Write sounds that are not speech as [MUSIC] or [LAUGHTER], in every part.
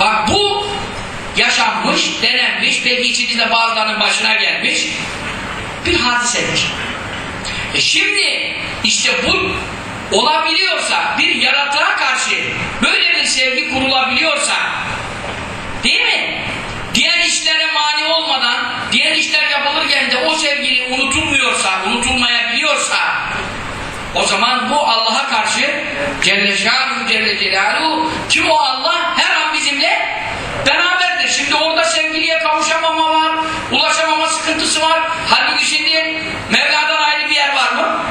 Bak bu yaşanmış, denenmiş, belki içinizde bazılarının başına gelmiş bir hadisedir. E şimdi işte bu olabiliyorsa, bir yaratığa karşı böyle bir sevgi kurulabiliyorsa değil mi? Diğer işlere mani olmadan, diğer işler yapılırken de o sevgili unutulmuyorsa, unutulmayabiliyorsa o zaman bu Allah'a karşı Celle Şanuhu Celle Celaluhu ki o Allah bizimle beraberdir. Şimdi orada sevgiliye kavuşamama var, ulaşamama sıkıntısı var. Halbuki şimdi Mevla'dan ayrı bir yer var mı?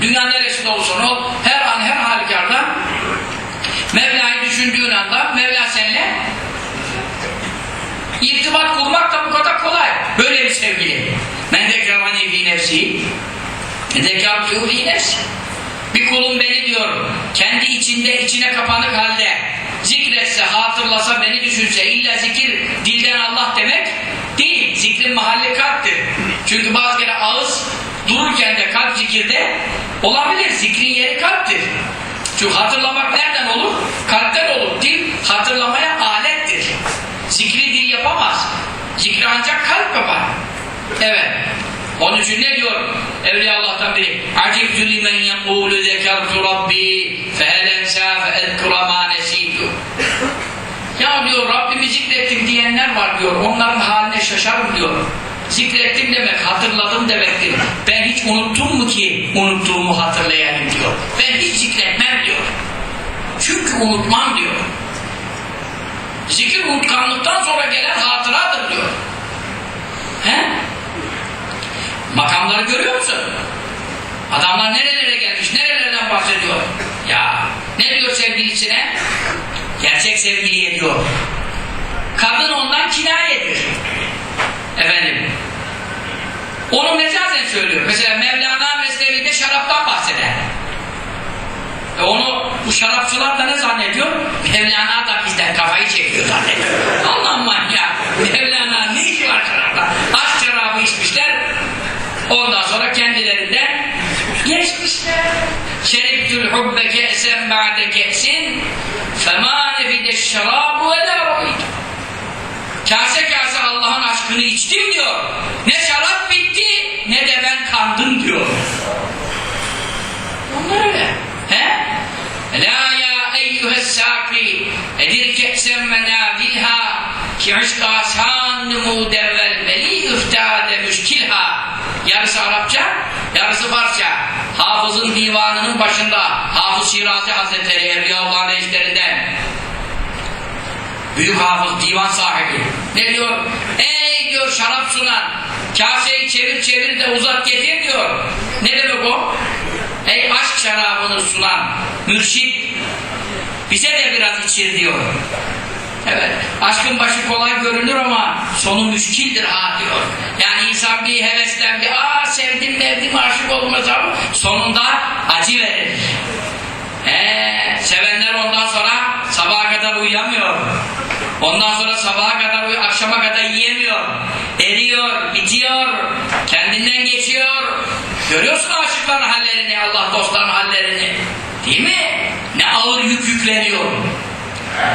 Dünya neresinde olursan ol, her an her halükarda Mevla'yı düşündüğün anda Mevla seninle irtibat kurmak da bu kadar kolay. Böyle bir sevgili. Men zekerani fi nefsi fi nefsi bir kulum beni diyor kendi içinde içine kapanık halde zikretse, hatırlasa, beni düşünse illa zikir dilden Allah demek değil. Zikrin mahalli kalptir. Çünkü bazı kere ağız dururken de kalp zikirde olabilir. Zikrin yeri kalptir. Çünkü hatırlamak nereden olur? Kalpten olur. Dil hatırlamaya alettir. Zikri dil yapamaz. Zikri ancak kalp yapar. Evet. Onun için ne diyor Evliya Allah'tan biri? Acibtü limen yekûlü zekertu rabbi fehelensâ feedkura mâ nesîtü. Ya diyor Rabbimi zikrettim diyenler var diyor. Onların haline şaşarım diyor. Zikrettim demek hatırladım demektir. Ben hiç unuttum mu ki unuttuğumu hatırlayayım diyor. Ben hiç zikretmem diyor. Çünkü unutmam diyor. Zikir unutkanlıktan sonra gelen hatıradır diyor. He? Makamları görüyor musun? Adamlar nerelere gelmiş, nerelerden bahsediyor? Ya ne diyor sevgilisine? Gerçek sevgiliye diyor. Kadın ondan kinayedir. Efendim. Onu mecazen söylüyor. Mesela Mevlana Mesnevi'de şaraptan bahseder. E onu bu şarapçılar da ne zannediyor? Mevlana da bizden kafayı çekiyor zannediyor. Allah manyak. Mevlana ne işi var şarapta? Aşk şarabı içmişler. Ondan sonra kendilerinden geçmişler. Şeribtül hubbe ke'sen ba'de ke'sin şarâbu ve lâ râid. Kase kase Allah'ın aşkını içtim diyor. Ne şarap bitti ne de ben kandım diyor. Onlar öyle. He? La ya eyyühes sâki edir ke'sen menâbilha ki aşk asan mudevvel veli üftâde müşkilha yarısı Arapça, yarısı Farsça. Hafızın divanının başında Hafız Şirazi Hazretleri Evliyaullah'ın reislerinden büyük hafız, divan sahibi. Ne diyor? Ey diyor şarap sunan, kaseyi çevir çevir de uzat getir diyor. Ne demek o? Ey aşk şarabını sunan mürşit bize de biraz içir diyor. Evet, aşkın başı kolay görünür ama sonu müşkildir ha diyor. Yani insan bir heveslendi, aa sevdim sevdim aşık olmaz ama sonunda acı verir. Ee, sevenler ondan sonra sabaha kadar uyuyamıyor. Ondan sonra sabaha kadar uy akşama kadar yiyemiyor. Eriyor, bitiyor, kendinden geçiyor. Görüyorsun aşıkların hallerini, Allah dostların hallerini. Değil mi? Ne ağır yük yükleniyor.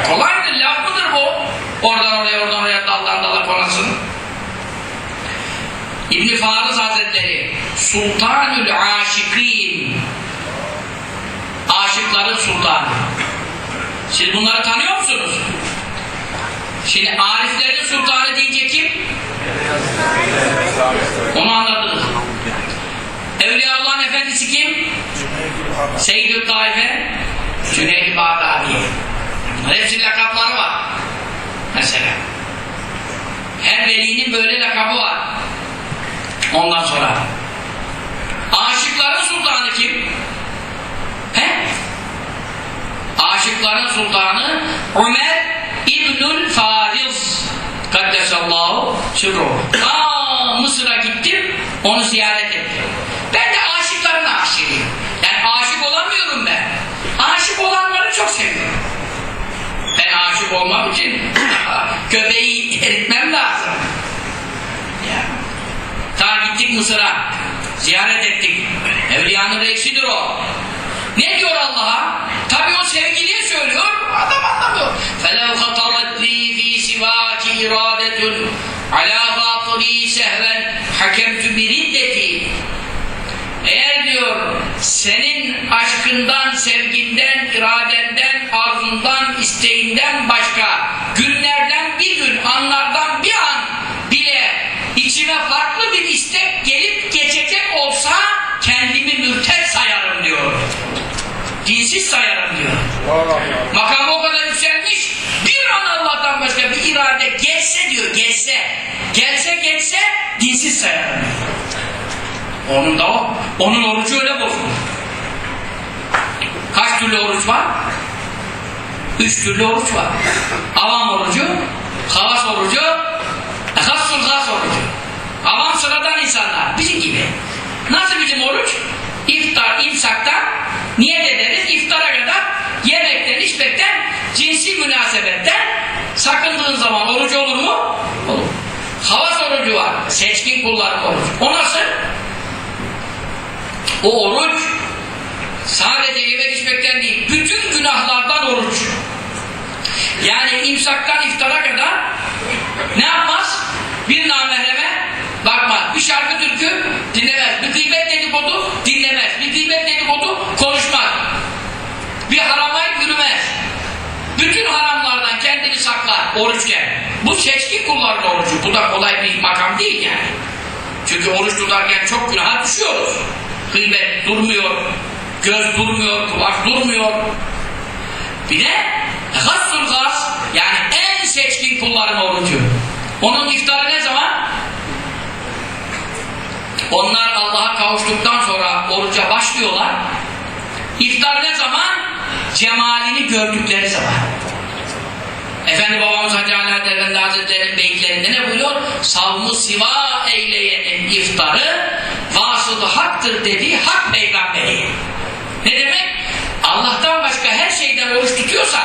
Kolaydır, laf mıdır bu? Oradan oraya, oradan oraya daldan dala konasın. İbn Farız Hazretleri Sultanül Aşikin Aşıkların sultanı. Siz bunları tanıyor musunuz? Şimdi Ariflerin sultanı deyince kim? Onu anladınız. Evliyaullah'ın efendisi kim? Seyyid-i Taife Cüneyd-i Bağdadi. Bunların hepsinin lakapları var. Mesela. Her velinin böyle lakabı var. Ondan sonra. Aşıkların sultanı kim? He? Aşıkların sultanı Ömer İbnül Fariz Kaddesallahu sürruhu. Aa Mısır'a gittim, onu ziyaret için [CLEARS THROAT] göbeği eritmem lazım. Ya. Ta gittik Mısır'a, ziyaret ettik. Evliyanın reisidir o. Ne diyor Allah'a? Tabi o sevgiliye söylüyor, adam anlamıyor. فَلَوْ خَطَرَتْ لِي ف۪ي سِوَاكِ اِرَادَةٌ عَلَى بَاطِل۪ي سَهْوًا حَكَمْتُ بِرِدَّتِي Eğer diyor, senin aşkından, sevginden, iradenden arzundan, isteğinden başka günlerden bir gün, anlardan bir an bile içime farklı bir istek gelip geçecek olsa kendimi mürted sayarım diyor. Dinsiz sayarım diyor. Makamı o kadar yükselmiş, bir an Allah'tan başka bir irade geçse diyor, geçse, gelse geçse dinsiz sayarım. Onun da o, onun orucu öyle bozulur. Kaç türlü oruç var? Üç türlü oruç var. Avam orucu, havas orucu, hassul has orucu. Avam sıradan insanlar, bizim gibi. Nasıl bizim oruç? İftar, imsaktan niyet ederiz, iftara kadar yemekten, içmekten, cinsi münasebetten sakındığın zaman oruç olur mu? Olur. Havas orucu var, seçkin kulların orucu. O nasıl? O oruç sadece yemek içmekten değil, bütün günahlardan oruç. Yani imsaktan iftara kadar ne yapmaz? Bir namahreme bakmaz. Bir şarkı türkü dinlemez. Bir gıybet dedikodu dinlemez. Bir gıybet dedikodu konuşmaz. Bir harama yürümez. Bütün haramlardan kendini saklar oruçken. Bu seçkin kulların orucu. Bu da kolay bir makam değil yani. Çünkü oruç tutarken çok günaha düşüyoruz. Gıybet durmuyor, göz durmuyor, kulak durmuyor. Bir de gassul gas yani en seçkin kulların orucu. Onun iftarı ne zaman? Onlar Allah'a kavuştuktan sonra oruca başlıyorlar. İftar ne zaman? Cemalini gördükleri zaman. Efendi babamız Hacı Ali Efendi Hazretleri'nin beyitlerinde ne buyuruyor? Savmu siva eyleyenin iftarı vasılı haktır dediği hak peygamberi. Ne demek? Allah'tan başka her şeyden oruç tutuyorsa,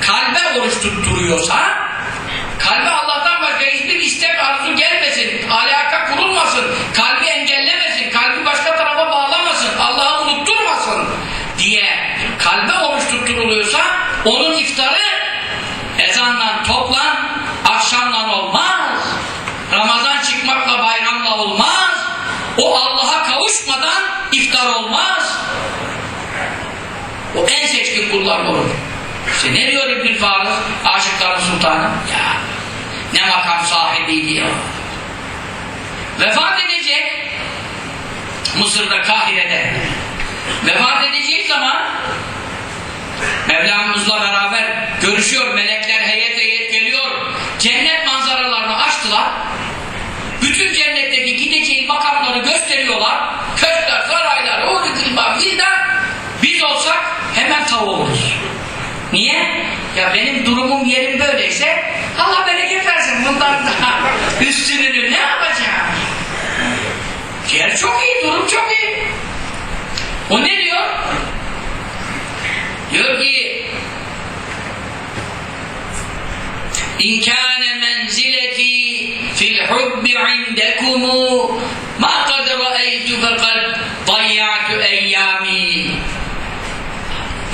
kalbe oruç tutturuyorsa, kalbe Allah'tan başka hiçbir istek arzu gelmesin, alaka kurulmasın, kalbi engellemesin, kalbi başka tarafa bağlamasın, Allah'ı unutturmasın diye kalbe oruç tutturuluyorsa, onun iftarı ezanla toplan, akşamla olmaz. Ramazan çıkmakla bayramla olmaz. O Allah'a kavuşmadan iftar olmaz. O en seçkin kullar olur. İşte ne diyor İbn Farız, aşıkların sultanı? Ya makam sahibi diyor. Vefat edecek Mısır'da, Kahire'de. Vefat edeceği zaman Mevlamızla beraber görüşüyor, melekler heyet heyet geliyor. Cennet manzaralarını açtılar. Bütün cennetteki gideceği makamları gösteriyorlar. Köşkler, saraylar, kılma, vildan. Biz olsak hemen tav oluruz. Niye? Ya benim durumum yerim böyleyse Allah bereket versin. Üstününü ne yapacağım? Yer çok iyi, durum çok iyi. O ne diyor? Diyor ki İn kâne menzileti fil hubbi indekumu ma kad ra'eytu fekad dayya'tu eyyâmi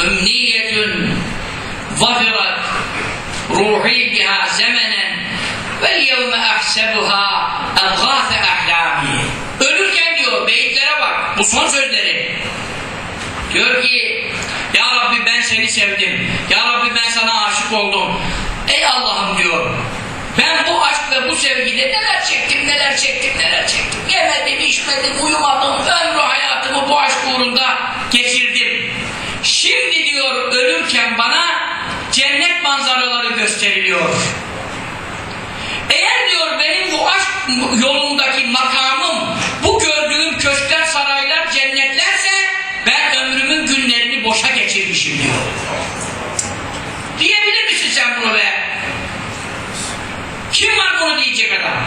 ümniyetun zafirat ruhi biha zemenen vel yevme ahsebuha elgâfe ahlâmi Ölürken diyor beyitlere bak bu son sözleri Diyor ki Ya Rabbi ben seni sevdim. Ya Rabbi ben sana aşık oldum. Ey Allah'ım diyor. Ben bu aşk ve bu sevgide neler çektim, neler çektim, neler çektim. Yemedim, içmedim, uyumadım. Ömrü hayatımı bu aşk uğrunda geçirdim. Şimdi diyor ölürken bana cennet manzaraları gösteriliyor. Diyor benim bu aşk yolundaki makamım bu gördüğüm köşkler, saraylar, cennetlerse ben ömrümün günlerini boşa geçirmişim diyor. Diyebilir misin sen bunu be? Kim var bunu diyecek adam?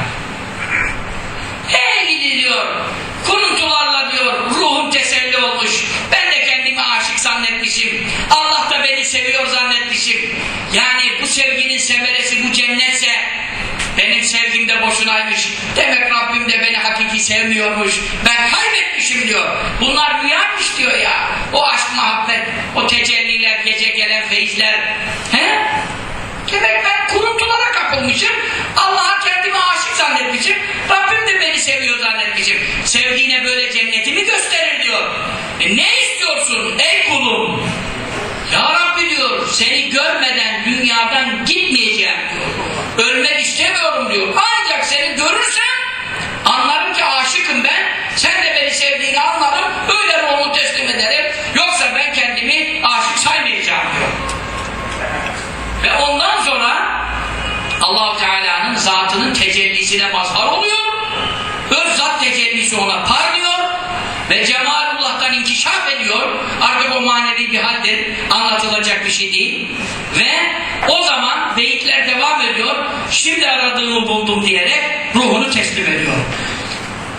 Hey gidi diyor. Kuruntularla diyor ruhum teselli olmuş. Ben de kendimi aşık zannetmişim. Allah da beni seviyor zannetmişim. Yani bu sevginin semeresi bu cennetse benim sevgim de boşunaymış. Demek Rabbim de beni sevmiyormuş. Ben kaybetmişim diyor. Bunlar rüyaymış diyor ya. O aşk muhabbet, o tecelliler, gece gelen feyizler. He? Demek ben kuruntulara kapılmışım. Allah'a kendimi aşık zannetmişim. Rabbim de beni seviyor zannetmişim. Sevdiğine böyle cennetimi gösterir diyor. E ne istiyorsun ey kulum? Ya Rabbi diyor seni görmeden dünyadan gitmeyeceğim diyor. Ölmek istemiyorum diyor. Ancak seni görürsem anlarım aşıkım ben. Sen de beni sevdiğini anlarım. Öyle ruhumu teslim ederim. Yoksa ben kendimi aşık saymayacağım diyor. Ve ondan sonra Allahu Teala'nın zatının tecellisine mazhar oluyor. Öz zat tecellisi ona parlıyor ve cemalullah'tan inkişaf ediyor. Artık o manevi bir haldir. Anlatılacak bir şey değil. Ve o zaman beyitler devam ediyor. Şimdi aradığımı buldum diyerek ruhunu teslim ediyor.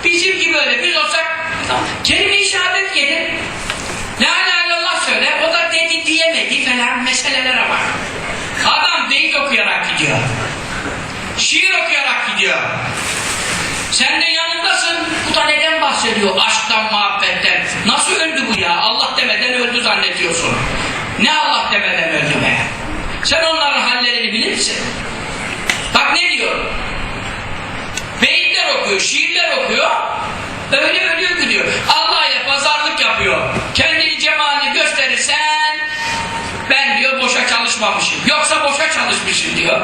Bizim gibi öyle biz olsak kelime-i şehadet gelir. La ilahe illallah söyle. O da dedi diyemedi falan meselelere var. Adam beyit okuyarak gidiyor. Şiir okuyarak gidiyor. Sen de yanındasın. Bu da neden bahsediyor? Aşktan, muhabbetten. Nasıl öldü bu ya? Allah demeden öldü zannediyorsun. Ne Allah demeden öldü be? Sen onların hallerini bilirsin. Bak ne diyor? Beyitler okuyor, şiirler okuyor. Öyle ölüyor gidiyor. Allah ile pazarlık yapıyor. Kendini cemalini gösterirsen ben diyor boşa çalışmamışım. Yoksa boşa çalışmışım diyor.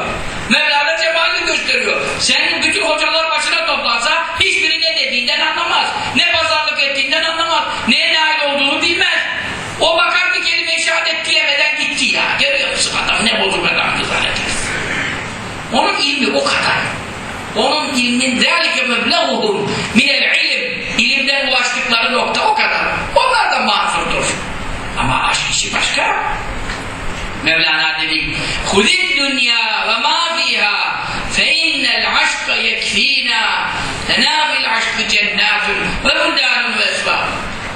Mevlana cemalini gösteriyor. Senin bütün hocalar başına toplansa hiçbiri ne dediğinden anlamaz. Ne pazarlık ettiğinden anlamaz. Neye nail olduğunu bilmez. O bakar bir kelime-i şehadet diyemeden gitti ya. Görüyor musun adam ne bozuk adamdı zanneder. Onun ilmi o kadar. Onun ilmin ذَٰلِكَ مَبْلَغُهُمْ minel ilim. İlimden ulaştıkları nokta o kadar. Onlar da mahzurdur. Ama aşk işi başka. Mevlana dedi خُذِ dünya ve ma fiha فَاِنَّ الْعَشْقَ يَكْف۪ينَا تَنَامِ الْعَشْقِ جَنَّاتٌ وَبُلْدَانٌ وَاَسْبَابٌ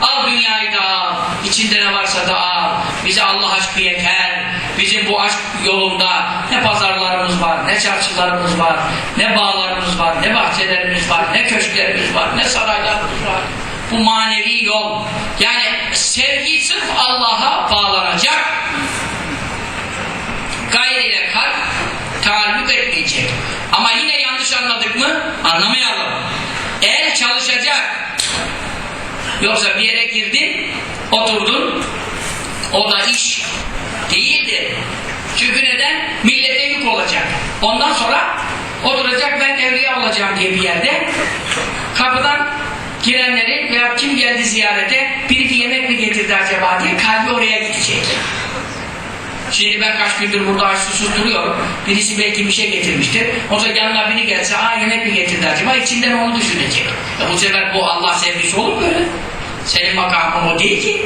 Al dünyayı da al, içinde ne varsa da al. Bize Allah aşkı yeter. Bizim bu aşk yolunda ne pazarlarımız var, ne çarşılarımız var, ne bağlarımız var, ne bahçelerimiz var, ne köşklerimiz var, ne saraylarımız var. Bu manevi yol. Yani sevgi sırf Allah'a bağlanacak. Gayriyle kalp taalluk etmeyecek. Ama yine yanlış anladık mı? Anlamayalım. El çalışacak. Yoksa bir yere girdin, oturdun, o da iş değildir. Çünkü neden? Millete yük olacak. Ondan sonra oturacak ben evliya olacağım diye bir yerde kapıdan girenleri veya kim geldi ziyarete biri bir yemek mi getirdi acaba diye kalbi oraya gidecek. Şimdi ben kaç gündür burada aç susuz duruyorum. Birisi belki bir şey getirmiştir. O zaman yanına biri gelse, aa yemek mi getirdi acaba? İçinden onu düşünecek. E bu sefer bu Allah sevgisi olur mu böyle? Senin makamın o değil ki.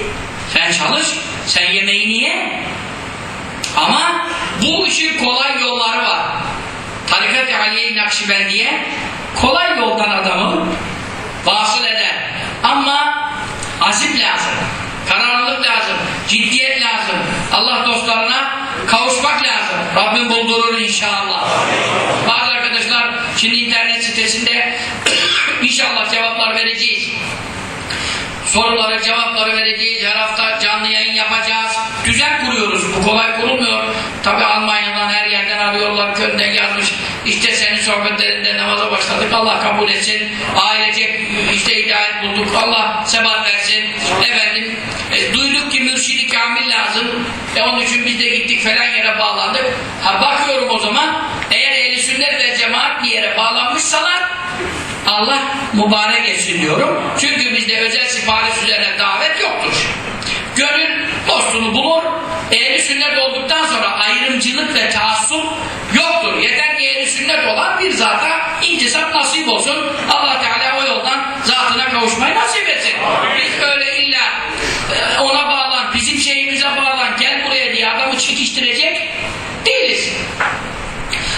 Sen çalış, sen yemeğini ye. Ama bu işin kolay yolları var. Tarikat-ı Aliye-i Nakşibendiye kolay yoldan adamı vasıl eder. Ama azim lazım. Kararlılık lazım, ciddiyet lazım. Allah dostlarına kavuşmak lazım. Rabbim buldurur inşallah. Bazı arkadaşlar şimdi internet sitesinde [COUGHS] inşallah cevaplar vereceğiz. Soruları, cevapları vereceğiz. Her hafta canlı yayın yapacağız. Düzen kuruyoruz. Bu kolay kurulmuyor. Tabi Almanya'dan her yerden arıyorlar. Köyden yazmış. İşte senin sohbetlerinde namaza başladık. Allah kabul etsin. Ailecek işte hidayet bulduk. Allah sebat versin. Efendim e, duyduk ki mürşidi kamil lazım. E, onun için biz de gittik falan yere bağlandık. Ha bakıyorum o zaman eğer ehli sünnet ve cemaat bir yere bağlanmışsalar Allah mübarek etsin diyorum. Çünkü bizde özel sipariş üzerine davet yoktur. Gönül dostunu bulur. Ehli sünnet olduktan sonra ayrımcılık ve taassup yoktur. Yeter ki ehli sünnet olan bir zata intisap nasip olsun. Allah Teala o yoldan zatına kavuşmayı nasip etsin. Biz öyle illa e, ona bağlan, bizim şeyimize bağlan, gel buraya diye adamı çekiştirecek değiliz.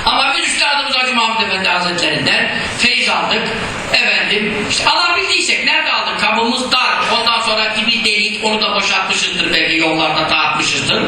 Ama biz Üstadımız Hacı Mahmud Efendi Hazretlerinden feyiz aldık. Efendim, işte alabildiysek nerede aldık? Kabımız dar. Ondan sonra bir delik, onu da boşaltmışızdır belki yollarda dağıtmışızdır.